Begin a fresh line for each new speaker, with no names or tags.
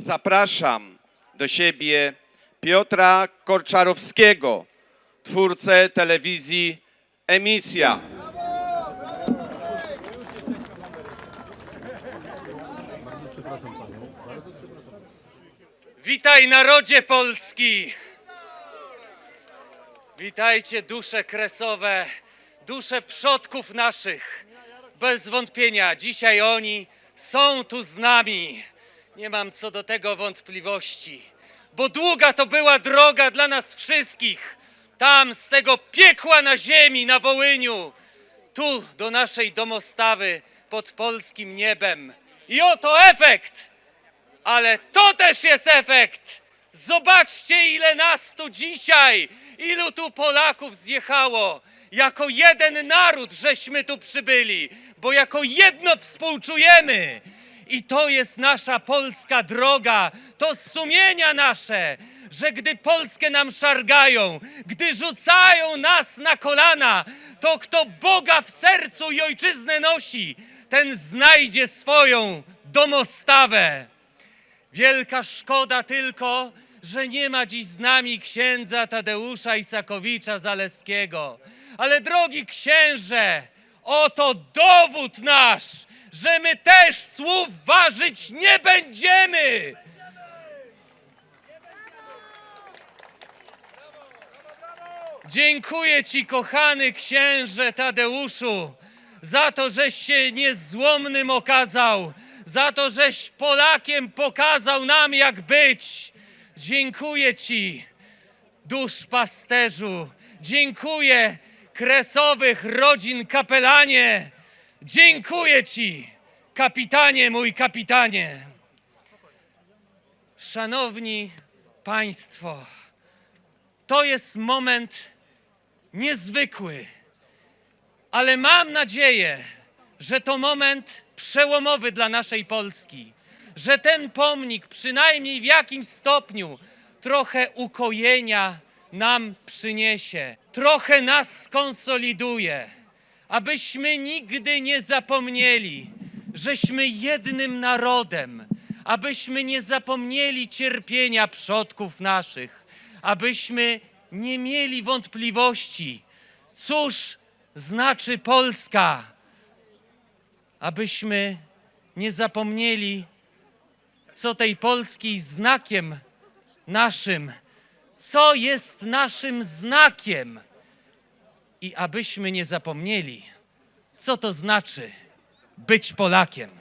zapraszam do siebie Piotra Korczarowskiego, twórcę telewizji Emisja.
Witaj narodzie polski! Witajcie dusze kresowe, dusze przodków naszych. Bez wątpienia dzisiaj oni są tu z nami. Nie mam co do tego wątpliwości, bo długa to była droga dla nas wszystkich. Tam z tego piekła na ziemi, na Wołyniu, tu do naszej domostawy pod polskim niebem. I oto efekt! Ale to też jest efekt! Zobaczcie, ile nas tu dzisiaj, ilu tu Polaków zjechało. Jako jeden naród żeśmy tu przybyli, bo jako jedno współczujemy. I to jest nasza polska droga, to sumienia nasze, że gdy Polskę nam szargają, gdy rzucają nas na kolana, to kto Boga w sercu i ojczyznę nosi, ten znajdzie swoją domostawę. Wielka szkoda tylko, że nie ma dziś z nami księdza Tadeusza Isakowicza Zaleskiego. Ale drogi księże, oto dowód nasz, że my też słów ważyć nie będziemy. Dziękuję Ci, kochany księże Tadeuszu, za to, żeś się niezłomnym okazał, za to, żeś Polakiem pokazał nam, jak być. Dziękuję Ci, duszpasterzu. Dziękuję, kresowych rodzin kapelanie. Dziękuję Ci, kapitanie, mój kapitanie. Szanowni Państwo, to jest moment niezwykły, ale mam nadzieję, że to moment przełomowy dla naszej Polski, że ten pomnik przynajmniej w jakimś stopniu trochę ukojenia nam przyniesie, trochę nas skonsoliduje, abyśmy nigdy nie zapomnieli, żeśmy jednym narodem, abyśmy nie zapomnieli cierpienia przodków naszych, abyśmy nie mieli wątpliwości, cóż znaczy Polska, abyśmy nie zapomnieli, co tej Polski znakiem naszym, co jest naszym znakiem i abyśmy nie zapomnieli, co to znaczy być Polakiem.